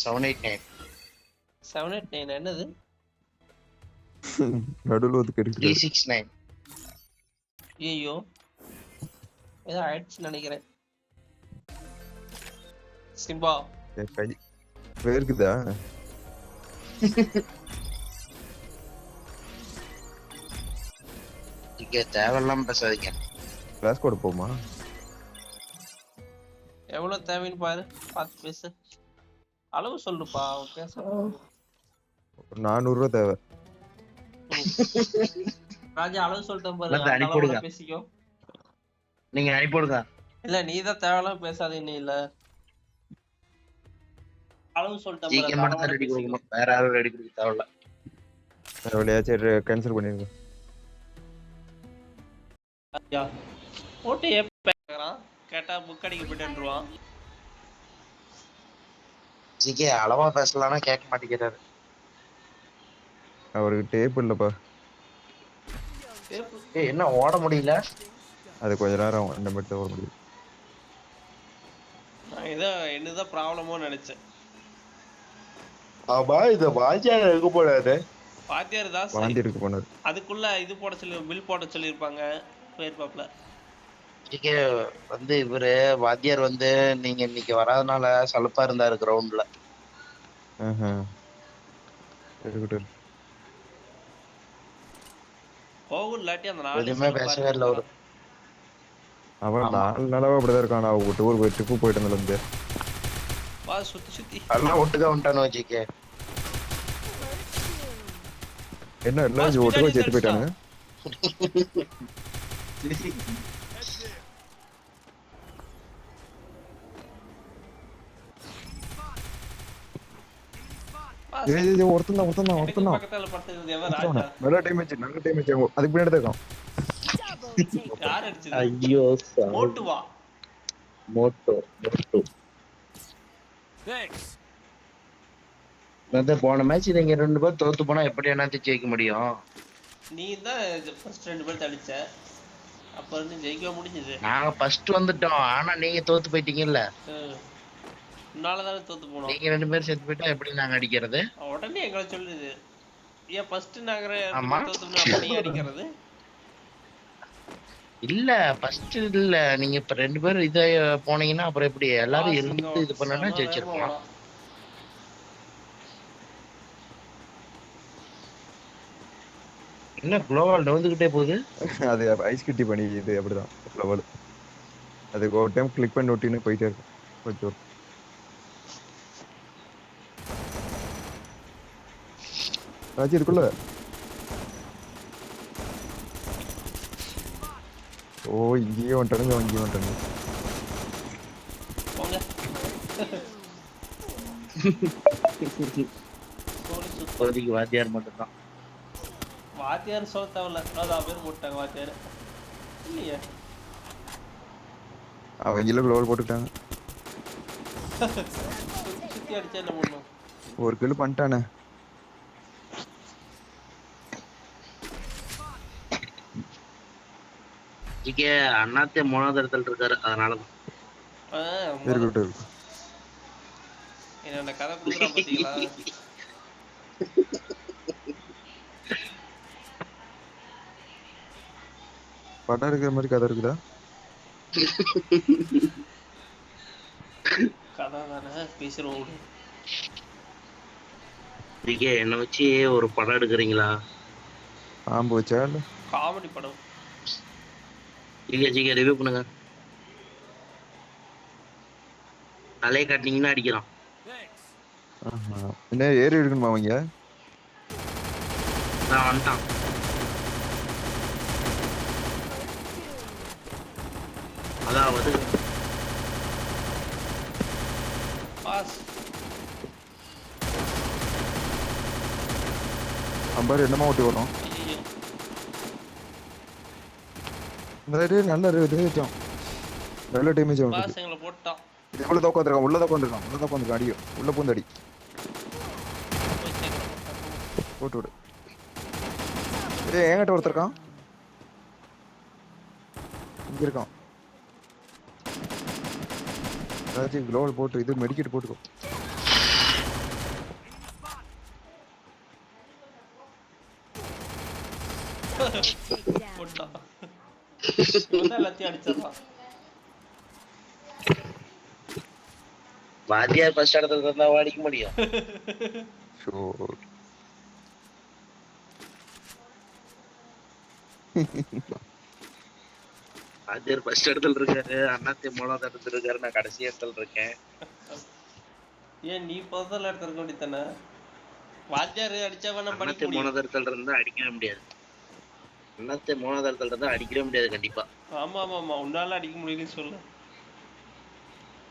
Seven eight nine seven eight nine என்னது? நடுவில் வந்து த்ரீ சிக்ஸ் நைன் ஐயோ ஏதோ ஆயிடுச்சுன்னு நினைக்கிறேன். சிம்பா. கை வேர்க்குதா? இங்க தேவையில்லாம பேசாதீங்க. கிளாஸ் கூட போமா? எவ்வளவு தேவைன்னு பாரு. பார்த்து பேசு. அளவு சொல்லுப்பா பேச ஒரு நானூறுரூவா தேவை. ராஜா அளவு சொல்லிட்டேன் பாரு. அனுப்பி விடுங்க. பேசிக்கோ. நீங்க அனுப்பிவிடுங்க இல்ல நீ தான் தேவையில்லாம பேசாத இன்னும் இல்ல. அளவு சொல்லிட்டேன் பாரு, மட்டும் தான் அளவோட ரெடி பேசிக்கோ. கொடுக்கணும் வேற யாரும் ரெடி கொடுக்க தேவையில்ல. தேவையில்லையா சரி கேன்சல் பண்ணிருங்க. ஐயா போட்டு எப்ப கேக்குறான். கேட்டா புக் அடிக்க போயிட்டுருவான் ஜிகே அளவா பேசலாம்னா கேட்க மாட்டேங்கிறாரு. அவருக்கு டேப் இல்லைப்பா. ஏய் என்ன ஓட முடியல? அது கொஞ்ச நேரம் இந்த தான் வர முடியும். நான் ஏதோ என்னதான் ப்ராப்ளமோ நினைச்சேன். ஆமா இந்த வாஜியார் எங்க போனாரு? பாத்தியார் தான். வாந்தி எடுக்க போனார். அதுக்குள்ள இது போட சொல்லி பில் போட சொல்லியிருப்பாங்க போயிருப்பாப்ல ஜிகே வந்து இவரு வாத்தியார் வந்து நீங்க இன்னைக்கு வராதனால சலுப்பா இருந்தாரு கிரவுண்ட்ல எதுவுமே பேசவே இல்லை அவரு. அவன். நாலு நாளாவே அப்படிதான் இருக்கான். அவங்க டூர் போய் ட்ரிப்பு போயிட்டு இருந்ததுல வா சுத்தி சுத்தி. எல்லாம் ஒட்டுக்கா வந்துட்டானு ஜிகே என்ன எல்லாம் ஒட்டுக்கா செத்து போயிட்டானுங்க வா, ஏய், ஏய், ஏய், ஒருத்தன் தான் ஒருத்தன் தான் ஒருத்தன். தான் நல்ல டேமேஜ் நல்ல டேமேஜ் அதுக்கு பின்னாடி தான் ஐயோ மோட்டு வா மோட்டோ மோட்டோ. வந்து போன மேட்ச் நீங்க ரெண்டு பேரும் தோத்து போனா எப்படி என்னத்து ஜெயிக்க முடியும்? நீ தான் ஃபர்ஸ்ட் ரெண்டு பேர் தடிச்ச. அப்ப இருந்து ஜெயிக்க முடிஞ்சது. நாங்க ஃபர்ஸ்ட் வந்துட்டோம். ஆனா நீங்க தோத்து போயிட்டீங்கல்ல. உன்னால தானே தோத்து போனோம். நீங்க ரெண்டு பேரும் செத்து போயிட்டா எப்படி நாங்க அடிக்கிறது? உடனே எங்களை சொல்லுது. ஏன் ஃபர்ஸ்ட் நாங்க. தோத்து அப்ப அடிக்கிறது? இல்ல ஃபர்ஸ்ட் இல்ல. நீங்க இப்ப ரெண்டு பேரும் இத போனீங்கன்னா அப்புறம் எப்படி? எல்லாரும் இருந்து. இது பண்ணனா ஜெயிச்சிருக்கலாம் என்ன குளோவால் நவுந்துகிட்டே போகுது? அது ஐஸ் கட்டி பண்ணி இது அப்படிதான். லெவல் அதுக்கு ஒரு டைம் கிளிக் பண்ணி விட்டின்னு போயிட்டே இருக்கும். கொஞ்சம். ராஜி இருக்குல்ல ஓ இங்கேயே வந்துட்டானுங்க இங்கேயே வந்துட்டானுங்க இப்போதைக்கு வாத்தியார் மட்டும்தான். வாத்தியார் சொல்ல தேவையில்ல. அதான் பேர் போட்டாங்க வாத்தியார். இல்லையே. அவங்க லெவல் போட்டுட்டாங்க ஒரு கிலோ பண்ணிட்டானே. இங்க அண்ணாத்தே மூணாவது இடத்துல இருக்காரு அதனாலதான். ஆ, இருக்கட்டும் என்னென்ன கதை கொடுக்குறான் பாத்தீங்களா? படம் இருக்கிற மாதிரி கதை இருக்குதா? கதை தானே பேசுறோம். இங்க என்ன வச்சு ஒரு படம் எடுக்கிறீங்களா? பாம்பு வச்சா காமெடி படம். ஜிகே ஜிகே ரிவ்யூ பண்ணுங்க. தலையை காட்டினீங்கன்னா அடிக்கிறான். என்ன ஏறி இருக்கணுமா அவங்க? நான் வந்துட்டான். அதாவது பாஸ் அம்பாரு என்னமா ஓட்டி வரும் ரெடி நல்ல ரேஜம் நல்ல டேமேஜ் ஆகும் பாஸ்ங்களை போட்டான். இவ்வளவு தோக்க வந்திருக்கான் உள்ள தோக்க வந்திருக்கான் உள்ள தோக்க வந்திருக்கான் அடியோ. உள்ள பூந்து அடி போட்டு விடு. ஏய் என்கிட்ட ஒருத்தர் இருக்கான் இங்க இருக்கான். ராஜீவ் க்ளோவல் போட்டு இது மெடிக்கெட் போட்டுக்கோ. போட்டா எல்லாத்தையும் அடிச்சிடறான் வாத்தியார் ஃபர்ஸ்ட் இடத்துல இருந்தா அடிக்க முடியும். வாத்தியார் ஃபர்ஸ்ட் இடத்துல இருக்காரு அண்ணாத்தி மூணாவது இடத்துல இருக்காரு நான் கடைசி இடத்துல இருக்கேன். ஏன் நீ முதல்ல இடத்துல இருக்க வேண்டியதானே வாத்தியார் அடிச்சா வேணா படிக்க மூணாவது இடத்துல இருந்தா அடிக்கவே முடியாது. அண்ணாத்தி மூணாவது இடத்துல இருந்தா அடிக்கவே முடியாது கண்டிப்பா. ஆமா ஆமா ஆமா உன்னால அடிக்க முடியலன்னு சொல்லு.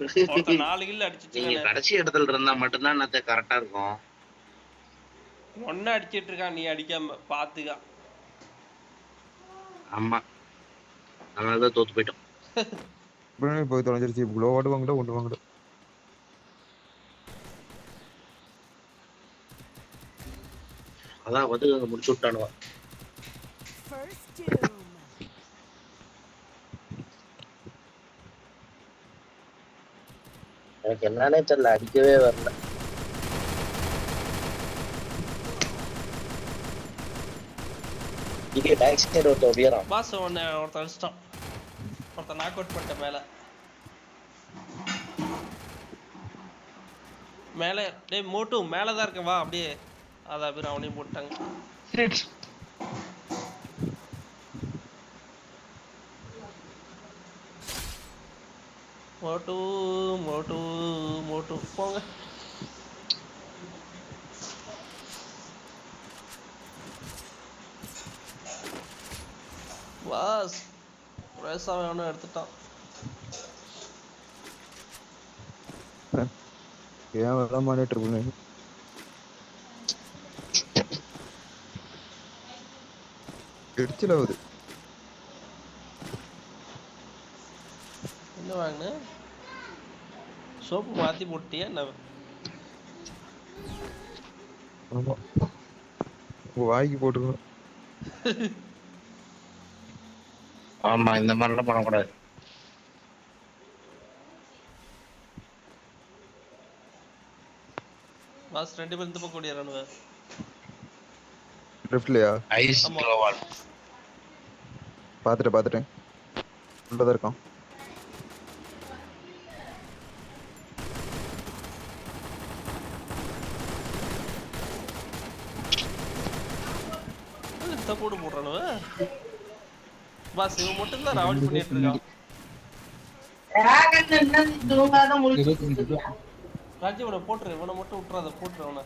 நாலு கில் நீங்க அடிச்சிட்டு கடைசி இடத்துல இருந்தா மட்டும்தான் அண்ணாத்த கரெக்டா இருக்கும். ஒன்ன அடிச்சிட்டு இருக்கான் நீ அடிக்காம பாத்துக்கா. ஆமா. அதனாலதான் தோத்து போயிட்டோம். போய் தொலைஞ்சிருச்சு. க்ளோ வாட்டு வாங்கடா ஒன்று வாங்கடா அதான் வந்து முடிச்சு விட்டானுவா. First doom. எனக்கு என்னன்னே தெரியல அடிக்கவே வரல. இது பேக் சைடு ஒருத்த ஒடியறான். பாஸ் ஒன்னு ஒருத்தன் அடிச்சிட்டான். ஒருத்தன் நாக் அவுட் பண்ணிட்ட மேல. மேல டேய் மோட்டு மேல தான் இருக்க வா அப்படியே. அதான் பேர் அவனையும் போட்டாங்க மோட்டு மோட்டு மோட்டு. போங்க. வாஸ் ரேசா வேணும் எடுத்துட்டான். ஏன் வரலாமானே ட்ரிபிள் நைன் எரிச்சல் என்ன வாங்கின சோப்பு மாத்தி போட்டியா என்ன? வாய்க்கு போட்டுக்கணும். ஆமா இந்த மாதிரிலாம் பண்ணக்கூடாது. பாஸ் ரெண்டு பேரும் இந்த பக்கம் ஓடியாரானுவ லெஃப்ட்லையா ஐஸ். க்ளோவால் பார்த்துட்டேன் பார்த்துட்டேன். உள்ளதான் இருக்கான் இந்த போடு போடுறானுவ பாஸ் இவன் மட்டும் தான் ராவடி பண்ணிட்டு இருக்கான். ராஜீவனை போட்டுரு இவனை மட்டும் விட்டுறாத போட்டுரு அவனை.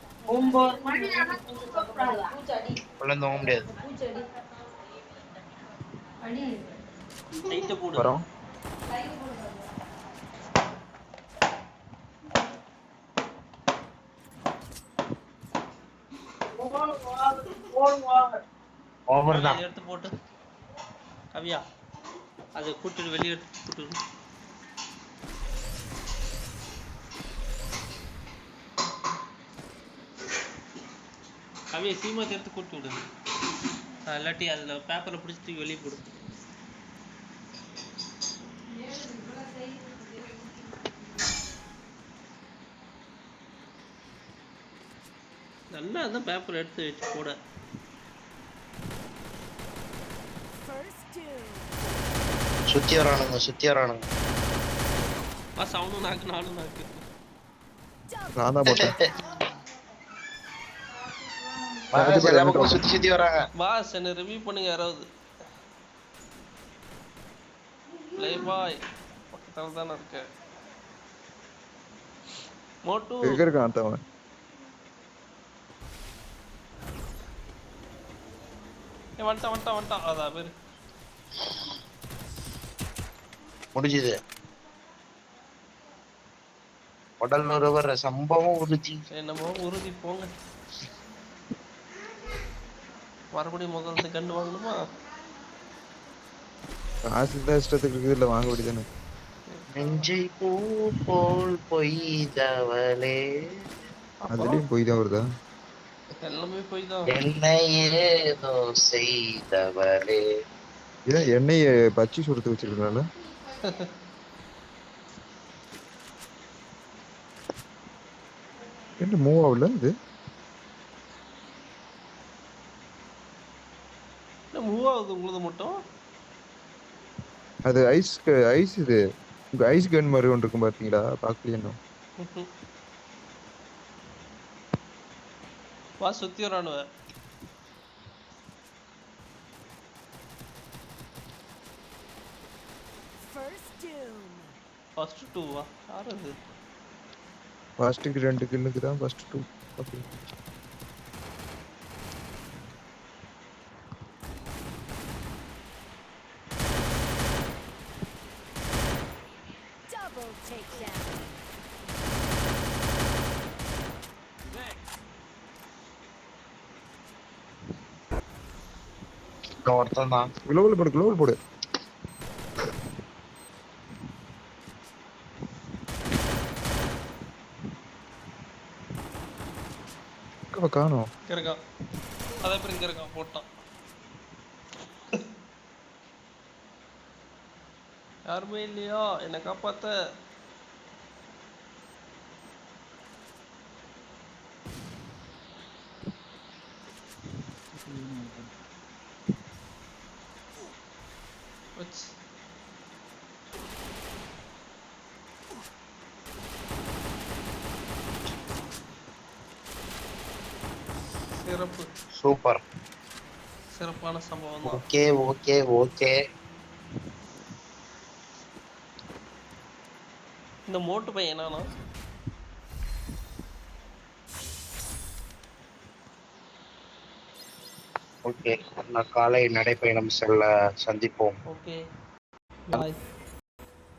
உள்ள தூங்க முடியாது. லைட்டை போடு. வரோம். ஓவர் தான். எடுத்து போட்டு. கவியா அது கூட்டிட்டு வெளியே எடுத்து கூட்டு கவியா சீமா எடுத்து கூட்டி விடு. இல்லாட்டி அதுல பேப்பரை பிடிச்சிட்டு வெளியே போடு. நல்லா தான் பேப்பர் எடுத்து வச்சு போட First doom. சுத்தி வரானுங்க சுத்தி வரானுங்க பாஸ் அவனும் நாக்கு நானும் நாக்கு நான் தான் போட்டேன். சுத்தி சுத்தி வராங்க. பாஸ் என்ன ரிவ்யூ பண்ணுங்க யாராவது. ப்ளே பாய் பக்கத்துல தானே இருக்க. மோட்டு. எங்க இருக்கான் அத்தவன் ஏய், வந்துட்டான் வந்துட்டான் வந்துட்டான். அதான் பேரு. முடிஞ்சுது. உடல் ஒருவர் சம்பவம் உறுதி. என்னமோ உறுதி போங்க. மறுபடியும் முதல்ல கண்டு வாங்கணுமா? காசு தான் இஷ்டத்துக்கு இருக்குது இல்லை வாங்க வேண்டியதானே நெஞ்சை பூ போல் பொய்தவளே. அதுலயும் போய் தான் வருதா? எல்லாமே போய் தான். என்னை ஏதோ செய்தவளே. ஏன் எண்ணெயை பச்சி சுடுத்து வச்சிருக்கனால என்ன மூவ் ஆகல இது? மூவ் யாருது உங்களுது மட்டும்? அது ஐஸ் ஐஸ் இது. உங்க ஐஸ் கன் மாதிரி ஒன்று இருக்கும் பாத்தீங்களா? பாக்கலையே இன்னும். வா சுத்தி வரானுவ First doom. ஃபர்ஸ்ட் டூ வா யார் அது ஃபர்ஸ்ட்டுக்கு ரெண்டு கில்லுக்கு தான் ஃபர்ஸ்ட் டூ அப்படி ஒருத்தன் தான் குளோபல் போடு குளோபல் போடு எங்க காணோம் இங்க இருக்கான் அதே பேர் இங்க இருக்கான் போட்டான் யாருமே இல்லையா என்னை காப்பாத்த வச்சு சிறப்பு சூப்பர் சிறப்பான சம்பவம் தான் ஓகே ஓகே ஓகே இந்த மோட்டு பையன் என்னன்னா? ஓகே நான் காலை நடைப்பயணம் செல்ல சந்திப்போம். ஓகே. பாய்